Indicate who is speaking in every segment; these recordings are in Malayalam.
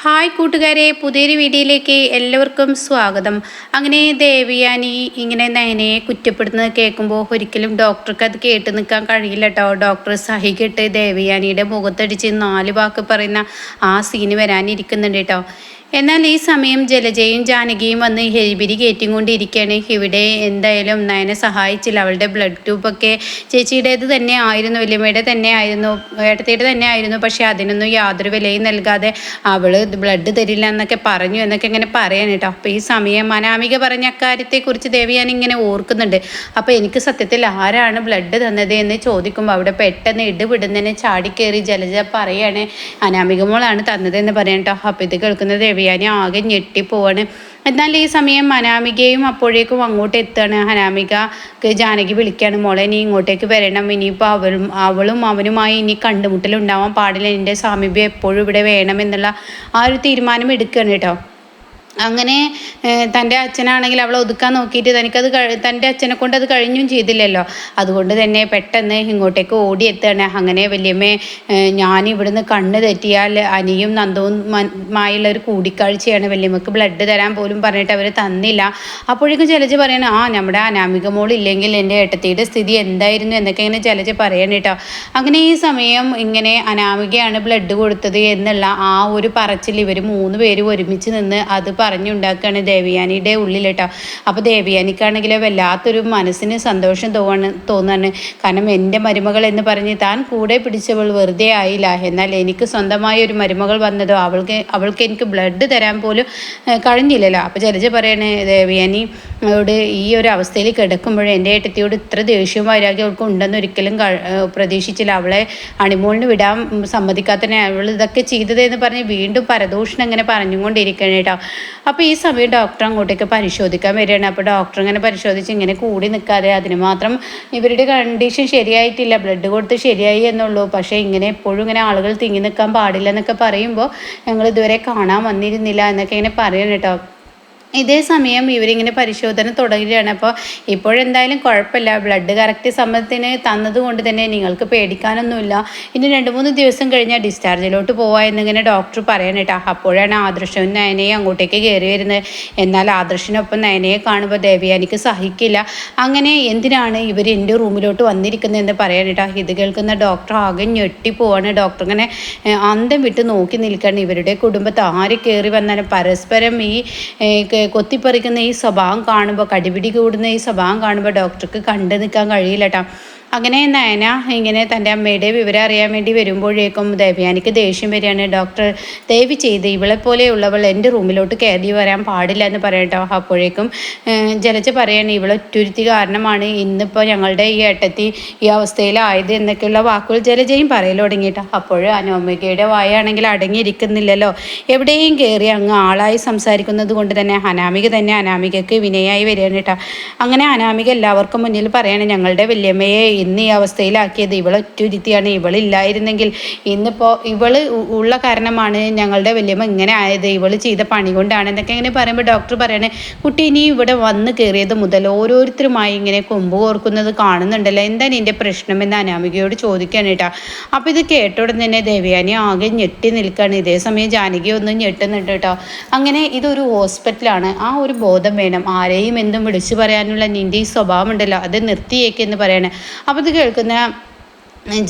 Speaker 1: ഹായ് കൂട്ടുകാരെ പുതിയൊരു വീഡിയോയിലേക്ക് എല്ലാവർക്കും സ്വാഗതം. അങ്ങനെ ദേവിയാനി ഇങ്ങനെ നയനയെ കുറ്റപ്പെടുന്നത് കേൾക്കുമ്പോൾ ഒരിക്കലും ഡോക്ടർക്ക് അത് കേട്ട് നിൽക്കാൻ കഴിയില്ല കേട്ടോ. ഡോക്ടർ സഹിക്കിട്ട് ദേവിയാനിയുടെ മുഖത്തടിച്ച് നാല് വാക്ക് പറയുന്ന ആ സീന് വരാനിരിക്കുന്നുണ്ട് കേട്ടോ. എന്നാൽ ഈ സമയം ജലജയും ജാനകിയും വന്ന് ഹെരിബിരി കയറ്റിക്കൊണ്ടിരിക്കുകയാണ്. ഇവിടെ എന്തായാലും നയനെ സഹായിച്ചില്ല. അവളുടെ ബ്ലഡ് ട്യൂബൊക്കെ ചേച്ചിയുടേത് തന്നെ ആയിരുന്നു വലിയമ്മയുടെ തന്നെ ആയിരുന്നു ഏട്ടത്തിയുടെ തന്നെ ആയിരുന്നു. പക്ഷേ അതിനൊന്നും യാതൊരു വിലയും നൽകാതെ അവൾ ബ്ലഡ് തരില്ല എന്നൊക്കെ പറഞ്ഞു എന്നൊക്കെ ഇങ്ങനെ പറയാൻ കേട്ടോ. അപ്പോൾ ഈ സമയം അനാമിക പറഞ്ഞ അക്കാര്യത്തെക്കുറിച്ച് ദേവി ഞാൻ ഇങ്ങനെ ഓർക്കുന്നുണ്ട്. അപ്പോൾ എനിക്ക് സത്യത്തിൽ ആരാണ് ബ്ലഡ് തന്നത് എന്ന് ചോദിക്കുമ്പോൾ അവിടെ പെട്ടെന്ന് ഇടപെടുന്നതിനെ ചാടിക്കേറി ജലജ പറയാണ് അനാമിക മോളാണ് തന്നതെന്ന് പറയാം കേട്ടോ. അപ്പോൾ ഇത് കേൾക്കുന്ന ദേവിയാനി ആകെ ഞെട്ടിപ്പോവാണ് എന്നാൽ ഈ സമയം അനാമികയും അപ്പോഴേക്കും അങ്ങോട്ട് എത്തുകയാണ്. അനാമിക ജാനകി വിളിക്കുകയാണ്. മോളെ നീ ഇങ്ങോട്ടേക്ക് വരണം. ഇനിയിപ്പോൾ അവളും അവളും അവനുമായി ഇനി കണ്ടുമുട്ടലുണ്ടാവാൻ പാടില്ല. എന്റെ സാമീപ്യം എപ്പോഴും ഇവിടെ വേണമെന്നുള്ള ആ ഒരു തീരുമാനം എടുക്കുകയാണ് കേട്ടോ. അങ്ങനെ തന്റെ അച്ഛനാണെങ്കിൽ അവളെ ഒതുക്കാൻ നോക്കിയിട്ട് തനിക്കത് തന്റെ അച്ഛനെ കൊണ്ട് അത് കഴിഞ്ഞും ചെയ്തില്ലല്ലോ. അതുകൊണ്ട് തന്നെ പെട്ടെന്ന് ഇങ്ങോട്ടേക്ക് ഓടിയെത്തുകയാണ്. അങ്ങനെ വലിയമ്മേ ഞാൻ ഇവിടുന്ന് കണ്ണ് തെറ്റിയാൽ അനിയും നന്ദവും മായുള്ള ഒരു കൂടിക്കാഴ്ചയാണ് വലിയമ്മക്ക് ബ്ലഡ് തരാൻ പോലും പറഞ്ഞിട്ട് അവർ തന്നില്ല. അപ്പോഴേക്കും ജലജ പറയണം ആ നമ്മുടെ അനാമിക മോൾ ഇല്ലെങ്കിൽ എന്റെ ഏട്ടത്തിയുടെ സ്ഥിതി എന്തായിരുന്നു? എന്നൊക്കെ ഇങ്ങനെ ജലജ പറയണം കേട്ടോ. അങ്ങനെ ഈ സമയം ഇങ്ങനെ അനാമികയാണ് ബ്ലഡ് കൊടുത്തത് എന്നുള്ള ആ ഒരു പറച്ചിൽ ഇവർ മൂന്ന് പേര് ഒരുമിച്ച് നിന്ന് അത് പറഞ്ഞുണ്ടാക്കുകയാണ് ദേവിയാനിയുടെ ഉള്ളിൽ കേട്ടോ അപ്പോൾ ദേവിയാനിക്കാണെങ്കിൽ വല്ലാത്തൊരു മനസ്സിന് സന്തോഷം തോന്നാണ് തോന്നാണ്. കാരണം എന്റെ മരുമകൾ എന്ന് പറഞ്ഞ് താൻ കൂടെ പിടിച്ചവൾ വെറുതെ ആയില്ല. എന്നാൽ എനിക്ക് സ്വന്തമായ ഒരു മരുമകൾ വന്നതോ അവൾക്ക് അവൾക്ക് എനിക്ക് ബ്ലഡ് തരാൻ പോലും കഴിഞ്ഞില്ലല്ലോ. അപ്പോൾ ജലജ പറയണേ ദേവിയാനി ോട് ഈ ഒരു അവസ്ഥയിൽ കിടക്കുമ്പോഴേ എന്റെ ഏട്ടത്തിയോട് ഇത്ര ദേഷ്യവും വൈരാഗ്യം അവൾക്ക് ഉണ്ടെന്ന് ഒരിക്കലും പ്രതീക്ഷിച്ചില്ല. അവളെ അണിമോളിന് വിടാൻ സമ്മതിക്കാത്തന്നെ അവൾ ഇതൊക്കെ ചെയ്തതെന്ന് പറഞ്ഞ് വീണ്ടും പരദൂഷണം ഇങ്ങനെ പറഞ്ഞുകൊണ്ടിരിക്കണം കേട്ടോ അപ്പോൾ ഈ സമയം ഡോക്ടർ അങ്ങോട്ടേക്ക് പരിശോധിക്കാൻ വരികയാണ്. അപ്പോൾ ഡോക്ടർ ഇങ്ങനെ പരിശോധിച്ച് ഇങ്ങനെ കൂടി നിൽക്കാതെ അതിന് മാത്രം ഇവരുടെ കണ്ടീഷൻ ശരിയായിട്ടില്ല. ബ്ലഡ് കൊടുത്ത് ശരിയായി എന്നുള്ളൂ. പക്ഷേ ഇങ്ങനെ എപ്പോഴും ഇങ്ങനെ ആളുകൾ തിങ്ങി നിൽക്കാൻ പാടില്ല എന്നൊക്കെ പറയുമ്പോൾ ഞങ്ങൾ ഇതുവരെ കാണാൻ വന്നിരുന്നില്ല എന്നൊക്കെ ഇങ്ങനെ പറയണം കേട്ടോ. ഇതേ സമയം ഇവരിങ്ങനെ പരിശോധന തുടരുകയാണ്. അപ്പോൾ ഇപ്പോഴെന്തായാലും കുഴപ്പമില്ല. ബ്ലഡ് കറക്റ്റ് സമയത്തിന് തന്നതുകൊണ്ട് തന്നെ നിങ്ങൾക്ക് പേടിക്കാനൊന്നുമില്ല. ഇനി രണ്ട് മൂന്ന് ദിവസം കഴിഞ്ഞാൽ ഡിസ്ചാർജിലോട്ട് പോവാ എന്നിങ്ങനെ ഡോക്ടർ പറയണം കേട്ടോ. അപ്പോഴാണ് ആദർശവും നയനയും അങ്ങോട്ടേക്ക് കയറി വരുന്നത്. എന്നാൽ ആദർശിനൊപ്പം നയനയെ കാണുമ്പോൾ ദേവിയാനിക്ക് സഹിക്കില്ല. അങ്ങനെ എന്തിനാണ് ഇവർ എന്റെ റൂമിലോട്ട് വന്നിരിക്കുന്നതെന്ന് പറയാൻ കേട്ടോ. ഇത് കേൾക്കുന്ന ഡോക്ടർ ആകെ ഞെട്ടിപ്പോവാണ് ഡോക്ടർ ഇങ്ങനെ അന്തം വിട്ട് നോക്കി നിൽക്കുകയാണ്. ഇവരുടെ കുടുംബത്തെ ആര് കയറി വന്നാലും പരസ്പരം ഈ കൊത്തിപ്പറിക്കുന്ന ഈ സ്വഭാവം കാണുമ്പോൾ കടിപിടി കൂടുന്ന ഈ സ്വഭാവം കാണുമ്പോൾ ഡോക്ടർക്ക് കണ്ടു നിൽക്കാൻ കഴിയില്ല കേട്ടോ അങ്ങനെ നയന ഇങ്ങനെ തന്റെ അമ്മയുടെ വിവരം അറിയാൻ വേണ്ടി വരുമ്പോഴേക്കും ദേവ്യാനിക്ക് ദേഷ്യം വരികയാണ്. ഡോക്ടർ ദയവ് ചെയ്ത് ഇവളെ പോലെയുള്ളവൾ എന്റെ റൂമിലോട്ട് കയറി വരാൻ പാടില്ല എന്ന് പറയട്ടോ അപ്പോഴേക്കും ജലജ പറയാണ് ഇവളൊറ്റുരുത്തി കാരണമാണ്. ഇന്നിപ്പോൾ ഞങ്ങളുടെ ഈ ഏട്ടത്തി ഈ അവസ്ഥയിലായത് എന്നൊക്കെയുള്ള വാക്കുകൾ ജലജയും പറയൽ തുടങ്ങിയിട്ടോ അപ്പോൾ അനോമികയുടെ വായാണെങ്കിൽ അടങ്ങിയിരിക്കുന്നില്ലല്ലോ. എവിടെയും കയറി അങ്ങ് ആളായി സംസാരിക്കുന്നത് കൊണ്ട് തന്നെ അനാമിക തന്നെ അനാമികയ്ക്ക് വിനയായി വരികയാണ് കേട്ടോ. അങ്ങനെ അനാമിക എല്ലാവർക്കും മുന്നിൽ പറയാണ് ഞങ്ങളുടെ വല്യമ്മയെ ഇന്ന് ഈ അവസ്ഥയിലാക്കിയത്. ഇവളെ ഒറ്റൊരുത്തിയാണ്. ഇവളില്ലായിരുന്നെങ്കിൽ ഇന്നിപ്പോൾ ഇവൾ ഉള്ള കാരണമാണ് ഞങ്ങളുടെ വല്യമ്മ ഇങ്ങനെ ആയത്. ഇവൾ ചെയ്ത പണി കൊണ്ടാണ് എന്നൊക്കെ ഇങ്ങനെ പറയുമ്പോൾ ഡോക്ടർ പറയണേ കുട്ടി ഇനി ഇവിടെ വന്ന് കയറിയത് മുതൽ ഓരോരുത്തരുമായി ഇങ്ങനെ കൊമ്പ് കോർക്കുന്നത് കാണുന്നുണ്ടല്ലോ. എന്താണ് ഇതിന്റെ പ്രശ്നം? എന്ന് അനാമികയോട് ചോദിക്കാണ് കേട്ടോ. അപ്പോൾ ഇത് കേട്ട ഉടൻ തന്നെ ദേവയാനി ആകെ ഞെട്ടി നിൽക്കുകയാണ് ഇതേ സമയം ജാനകി ഒന്ന് ഞെട്ടുന്നുണ്ട് കേട്ടോ. അങ്ങനെ ഇതൊരു ഹോസ്പിറ്റലാണ്. ആ ഒരു ബോധം വേണം. ആരെയും എന്തും വിളിച്ചു പറയാനുള്ള നിന്റെ ഈ സ്വഭാവം ഉണ്ടല്ലോ അത് നിർത്തിയേക്കെന്ന് പറയണേ. അപ്പോൾ ഇത് കേൾക്കുന്ന?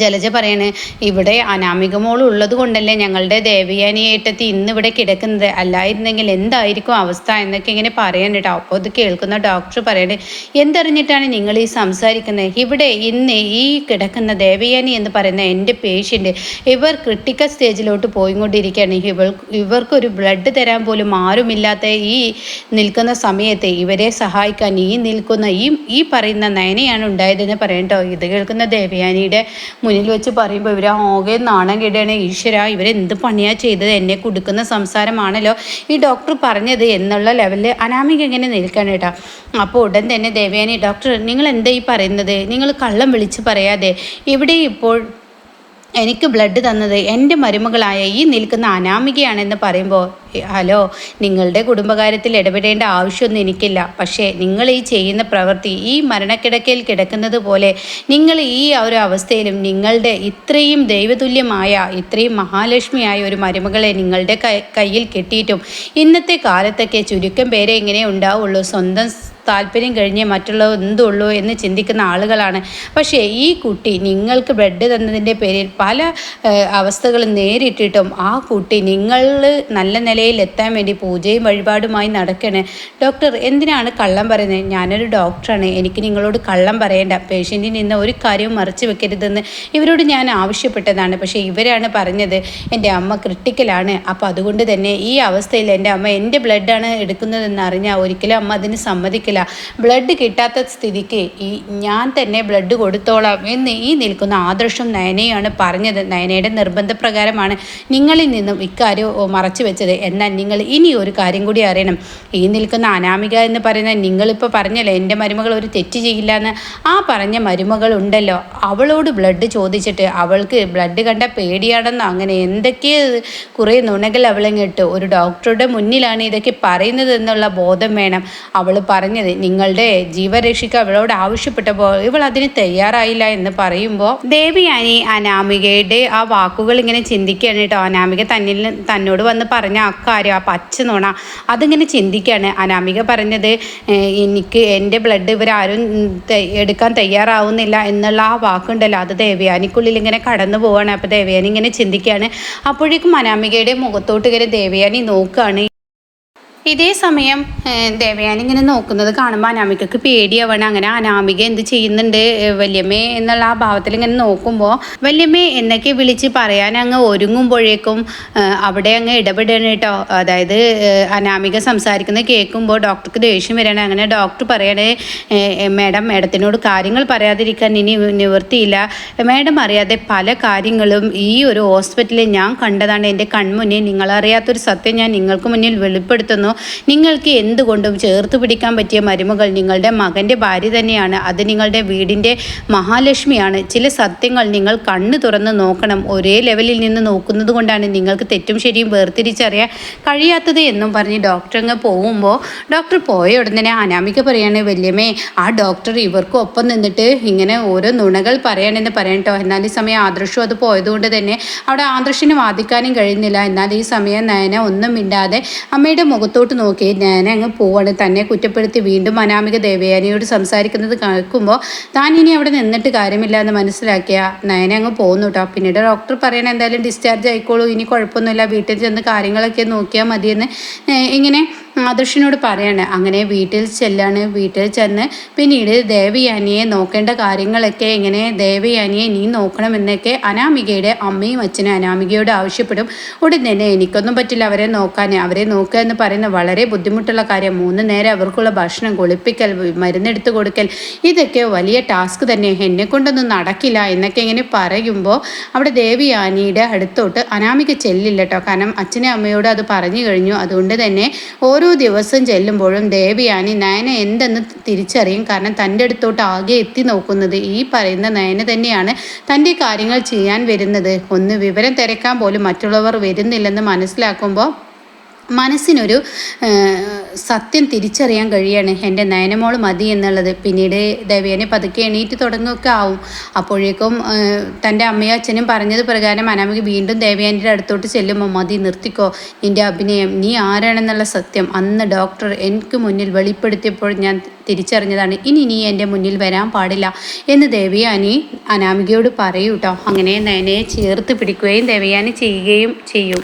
Speaker 1: ജലജ പറയണേ ഇവിടെ അനാമിക മോൾ ഉള്ളത് കൊണ്ടല്ലേ ഞങ്ങളുടെ ദേവിയാനിയേറ്റത്തി ഇന്ന് ഇവിടെ കിടക്കുന്നത്? അല്ലായിരുന്നെങ്കിൽ എന്തായിരിക്കും അവസ്ഥ? എന്നൊക്കെ ഇങ്ങനെ പറയാൻ കേട്ടോ അപ്പോൾ ഇത് കേൾക്കുന്ന ഡോക്ടർ പറയണേ എന്തറിഞ്ഞിട്ടാണ് നിങ്ങൾ ഈ സംസാരിക്കുന്നത്? ഇവിടെ ഇന്ന് ഈ കിടക്കുന്ന ദേവയാനി എന്ന് പറയുന്ന എന്റെ പേഷ്യന്റ് ഇവർ ക്രിട്ടിക്കൽ സ്റ്റേജിലോട്ട് പോയിക്കൊണ്ടിരിക്കുകയാണ് ഇവർ ഇവർക്കൊരു ബ്ലഡ് തരാൻ പോലും ആരുമില്ലാത്ത ഈ നിൽക്കുന്ന സമയത്ത് ഇവരെ സഹായിക്കാൻ ഈ നിൽക്കുന്ന ഈ ഈ പറയുന്ന നയനയാണ് ഉണ്ടായതെന്ന് പറയണ്ടോ ഇത് കേൾക്കുന്ന ദേവയാനിയുടെ മുന്നിൽ വെച്ച് പറയുമ്പോൾ ഇവർ ആകെ നാണം കെടുകയാണ്. ഈശ്വര ഇവരെന്ത് പണിയാണ് ചെയ്തത്? എന്നെ കൊടുക്കുന്ന സംസാരമാണല്ലോ. ഈ ഡോക്ടർ പറഞ്ഞത് എന്നുള്ള ലെവലിൽ അനാമിക എങ്ങനെ നിൽക്കണം കേട്ടോ. അപ്പോൾ ഉടൻ തന്നെ ദേവയാനി ഡോക്ടർ നിങ്ങൾ എന്താ ഈ പറയുന്നത്? നിങ്ങൾ കള്ളം വിളിച്ച് പറയാതെ ഇവിടെ ഇപ്പോൾ എനിക്ക് ബ്ലഡ് തന്നത് എന്റെ മരുമകളായ ഈ നിൽക്കുന്ന അനാമികയാണെന്ന് പറയുമ്പോൾ ഹലോ നിങ്ങളുടെ കുടുംബകാര്യത്തിൽ ഇടപെടേണ്ട ആവശ്യമൊന്നും എനിക്കില്ല. പക്ഷേ നിങ്ങൾ ഈ ചെയ്യുന്ന പ്രവൃത്തി ഈ മരണക്കിടക്കയിൽ കിടക്കുന്നത് പോലെ നിങ്ങൾ ഈ ഒരു അവസ്ഥയിലും നിങ്ങളുടെ ഇത്രയും ദൈവതുല്യമായ ഇത്രയും മഹാലക്ഷ്മിയായ ഒരു മരുമകളെ നിങ്ങളുടെ കയ്യിൽ കെട്ടിയിട്ടും ഇന്നത്തെ കാലത്തൊക്കെ ചുരുക്കം പേരെ ഇങ്ങനെ ഉണ്ടാവുള്ളൂ. സ്വന്തം താല്പര്യം കഴിഞ്ഞേ മറ്റുള്ളവർ എന്തുള്ളൂ എന്ന് ചിന്തിക്കുന്ന ആളുകളാണ്. പക്ഷേ ഈ കുട്ടി നിങ്ങൾക്ക് ബ്ലഡ് തന്നതിന്റെ പേരിൽ പല അവസ്ഥകളും നേരിട്ടിട്ടും ആ കുട്ടി നിങ്ങൾ നല്ല നിലയിൽ എത്താൻ വേണ്ടി പൂജയും വഴിപാടുമായി നടക്കണേ. ഡോക്ടർ എന്തിനാണ് കള്ളം പറയുന്നത്? ഞാനൊരു ഡോക്ടറാണ്. എനിക്ക് നിങ്ങളോട് കള്ളം പറയേണ്ട. പേഷ്യന്റിൽ നിന്ന് ഒരു കാര്യവും മറച്ചു വെക്കരുതെന്ന് ഇവരോട് ഞാൻ ആവശ്യപ്പെട്ടതാണ്. പക്ഷേ ഇവരാണ് പറഞ്ഞത് എന്റെ അമ്മ ക്രിട്ടിക്കലാണ്. അപ്പോൾ അതുകൊണ്ട് തന്നെ ഈ അവസ്ഥയിൽ എന്റെ അമ്മ എന്റെ ബ്ലഡാണ് എടുക്കുന്നതെന്ന് അറിഞ്ഞാൽ ഒരിക്കലും അമ്മ അതിന് സമ്മതിക്കില്ല. പറ്റില്ല ബ്ലഡ് കിട്ടാത്ത സ്ഥിതിക്ക് ഈ ഞാൻ തന്നെ ബ്ലഡ് കൊടുത്തോളാം എന്ന് ഈ നിൽക്കുന്ന ആദർശം നയനയാണ് പറഞ്ഞത്. നയനയുടെ നിർബന്ധപ്രകാരമാണ് നിങ്ങളിൽ നിന്നും ഇക്കാര്യം മറച്ചു വെച്ചത്. എന്നാൽ നിങ്ങൾ ഇനി ഒരു കാര്യം കൂടി അറിയണം. ഈ നിൽക്കുന്ന അനാമിക എന്ന് പറയുന്ന നിങ്ങളിപ്പോൾ പറഞ്ഞല്ലോ എന്റെ മരുമകൾ ഒരു തെറ്റ് ചെയ്യില്ല എന്ന്? ആ പറഞ്ഞ മരുമകൾ ഉണ്ടല്ലോ. അവളോട് ബ്ലഡ് ചോദിച്ചിട്ട് അവൾക്ക് ബ്ലഡ് കണ്ട പേടിയാണെന്നോ അങ്ങനെ എന്തൊക്കെ കുറേ നുണകൾ അവളെങ്ങിട്ട് ഒരു ഡോക്ടറുടെ മുന്നിലാണ് ഇതൊക്കെ പറയുന്നത് എന്നുള്ള ബോധം വേണം. അവൾ പറഞ്ഞത് നിങ്ങളുടെ ജീവരക്ഷിക്ക അവളോട് ആവശ്യപ്പെട്ടപ്പോൾ ഇവൾ അതിന് തയ്യാറായില്ല എന്ന് പറയുമ്പോൾ ദേവിയാനി അനാമികയുടെ ആ വാക്കുകൾ ഇങ്ങനെ ചിന്തിക്കുകയാണ് കേട്ടോ. അനാമിക തന്നിൽ തന്നോട് വന്ന് പറഞ്ഞ അക്കാര്യം ആ പച്ച നുണ അതിങ്ങനെ ചിന്തിക്കുകയാണ്. അനാമിക പറഞ്ഞത് എനിക്ക് എന്റെ ബ്ലഡ് ഇവരാരും എടുക്കാൻ തയ്യാറാവുന്നില്ല എന്നുള്ള ആ വാക്കുണ്ടല്ലോ. അത് ദേവയാനിക്കുള്ളിൽ ഇങ്ങനെ കടന്നു പോവാണ്. അപ്പോൾ ദേവയാനി ഇങ്ങനെ ചിന്തിക്കുകയാണ്. അപ്പോഴേക്കും അനാമികയുടെ മുഖത്തോട്ട് ഇങ്ങനെ ദേവയാനി നോക്കുകയാണ്. ഇതേ സമയം ദേവയാൻ ഇങ്ങനെ നോക്കുന്നത് കാണുമ്പോൾ അനാമികക്ക് പേടിയാവണം. അങ്ങനെ അനാമിക എന്ത് ചെയ്യുന്നുണ്ട് വല്യമ്മേ എന്നുള്ള ആ ഭാവത്തിൽ ഇങ്ങനെ നോക്കുമ്പോൾ വല്യമ്മേ എന്നൊക്കെ വിളിച്ച് പറയാൻ അങ്ങ് ഒരുങ്ങുമ്പോഴേക്കും അവിടെ അങ്ങ് ഇടപെടണം കേട്ടോ. അതായത് അനാമിക സംസാരിക്കുന്നത് കേൾക്കുമ്പോൾ ഡോക്ടർക്ക് ദേഷ്യം വരണം. അങ്ങനെ ഡോക്ടർ പറയണേ മാഡം മാഡത്തിനോട് കാര്യങ്ങൾ പറയാതിരിക്കാൻ ഇനി നിവൃത്തിയില്ല. മാഡം അറിയാതെ പല കാര്യങ്ങളും ഈ ഒരു ഹോസ്പിറ്റലിൽ ഞാൻ കണ്ടതാണ്. എന്റെ കൺമുന്നിൽ നിങ്ങളറിയാത്തൊരു സത്യം ഞാൻ നിങ്ങൾക്ക് മുന്നിൽ വെളിപ്പെടുത്തുന്നു. നിങ്ങൾക്ക് എന്തുകൊണ്ടും ചേർത്ത് പിടിക്കാൻ പറ്റിയ മരുമകൾ നിങ്ങളുടെ മകന്റെ ഭാര്യ തന്നെയാണ്. അത് നിങ്ങളുടെ വീടിന്റെ മഹാലക്ഷ്മിയാണ്. ചില സത്യങ്ങൾ നിങ്ങൾ കണ്ണ് തുറന്ന് നോക്കണം. ഒരേ ലെവലിൽ നിന്ന് നോക്കുന്നത് കൊണ്ടാണ് നിങ്ങൾക്ക് തെറ്റും ശരിയും വേർതിരിച്ചറിയാൻ കഴിയാത്തത് എന്നും പറഞ്ഞ് ഡോക്ടർ അങ്ങ് പോകുമ്പോൾ ഡോക്ടർ പോയ ഉടനെ അനാമിക പറയാണ് വല്യമ്മേ ആ ഡോക്ടർ ഇവർക്ക് ഒപ്പം നിന്നിട്ട് ഇങ്ങനെ ഓരോ നുണകൾ പറയണമെന്ന് പറയട്ടോ എന്നാൽ ഈ സമയം ആദർശം അത് പോയതുകൊണ്ട് തന്നെ അവിടെ ആദർശിന് വാദിക്കാനും കഴിയുന്നില്ല. എന്നാൽ ഈ സമയം നയന ഒന്നും മിണ്ടാതെ അമ്മയുടെ മുഖത്തോട്ട് മുഖത്തോട്ട് നോക്കി. ഞാൻ അങ്ങ് പോവാണ്. തന്നെ കുറ്റപ്പെടുത്തി വീണ്ടും അനാമിക ദേവയാനിയോട് സംസാരിക്കുന്നത് കേൾക്കുമ്പോൾ താൻ ഇനി അവിടെ നിന്നിട്ട് കാര്യമില്ല എന്ന് മനസ്സിലാക്കിയ നയന അങ്ങ് പോകുന്നു കേട്ടോ പിന്നീട് ഡോക്ടർ പറയണ എന്തായാലും ഡിസ്ചാർജ് ആയിക്കോളൂ. ഇനി കുഴപ്പമൊന്നുമില്ല. വീട്ടിൽ ചെന്ന് കാര്യങ്ങളൊക്കെ നോക്കിയാൽ മതിയെന്ന്. ഇങ്ങനെ ആദർശിനോട് പറയാണ് അങ്ങനെ വീട്ടിൽ ചെല്ലാണ് വീട്ടിൽ ചെന്ന് പിന്നീട് ദേവയാനിയെ നോക്കേണ്ട കാര്യങ്ങളൊക്കെ എങ്ങനെ? ദേവയാനിയെ നീ നോക്കണമെന്നൊക്കെ അനാമികയുടെ അമ്മയും അച്ഛനും അനാമികയോട് ആവശ്യപ്പെടും. ഉടൻ തന്നെ എനിക്കൊന്നും പറ്റില്ല അവരെ നോക്കാൻ അവരെ നോക്കുക എന്ന് പറയുന്ന വളരെ ബുദ്ധിമുട്ടുള്ള കാര്യം. മൂന്ന് നേരം അവർക്കുള്ള ഭക്ഷണം കുളിപ്പിക്കൽ മരുന്നെടുത്ത് കൊടുക്കൽ ഇതൊക്കെ വലിയ ടാസ്ക് തന്നെ. എന്നെ കൊണ്ടൊന്നും നടക്കില്ല എന്നൊക്കെ ഇങ്ങനെ പറയുമ്പോൾ അവിടെ ദേവിയാനിയുടെ അടുത്തോട്ട് അനാമിക ചെല്ലില്ല കേട്ടോ. കാരണം അച്ഛനും അമ്മയോട് അത് പറഞ്ഞു കഴിഞ്ഞു. അതുകൊണ്ട് തന്നെ ഓരോ ഓരോ ദിവസം ചെല്ലുമ്പോഴും ദേവിയാനി നയന എന്തെന്ന് തിരിച്ചറിയും. കാരണം തന്റെ അടുത്തോട്ട് ആകെ എത്തി നോക്കുന്നത് ഈ പറയുന്ന നയന തന്നെയാണ് തന്റെ കാര്യങ്ങൾ ചെയ്യാൻ വരുന്നത്. ഒന്ന് വിവരം തിരക്കാൻ പോലും മറ്റുള്ളവർ വരുന്നില്ലെന്ന് മനസ്സിലാക്കുമ്പോൾ മനസ്സിനൊരു സത്യം തിരിച്ചറിയാൻ കഴിയാണ്. എന്റെ നയനമോൾ മതി എന്നുള്ളത്. പിന്നീട് ദേവേനെ പതുക്കെ എണീറ്റ് തുടങ്ങുകയൊക്കെ ആവും. അപ്പോഴേക്കും തന്റെ അമ്മയും അച്ഛനും പറഞ്ഞത് പ്രകാരം അനാമിക വീണ്ടും ദേവയാന്റെ അടുത്തോട്ട് ചെല്ലുമ്പോൾ മതി നിർത്തിക്കോ. നിന്റെ അഭിനയം നീ ആരാണെന്നുള്ള സത്യം അന്ന് ഡോക്ടർ എനിക്ക് മുന്നിൽ വെളിപ്പെടുത്തിയപ്പോൾ ഞാൻ തിരിച്ചറിഞ്ഞതാണ്. ഇനി നീ എന്റെ മുന്നിൽ വരാൻ പാടില്ല എന്ന് ദേവിയാനി അനാമികയോട് പറയൂട്ടോ. അങ്ങനെ നയനയെ ചേർത്ത് പിടിക്കുകയും ദേവയാനി ചെയ്യുകയും ചെയ്യും.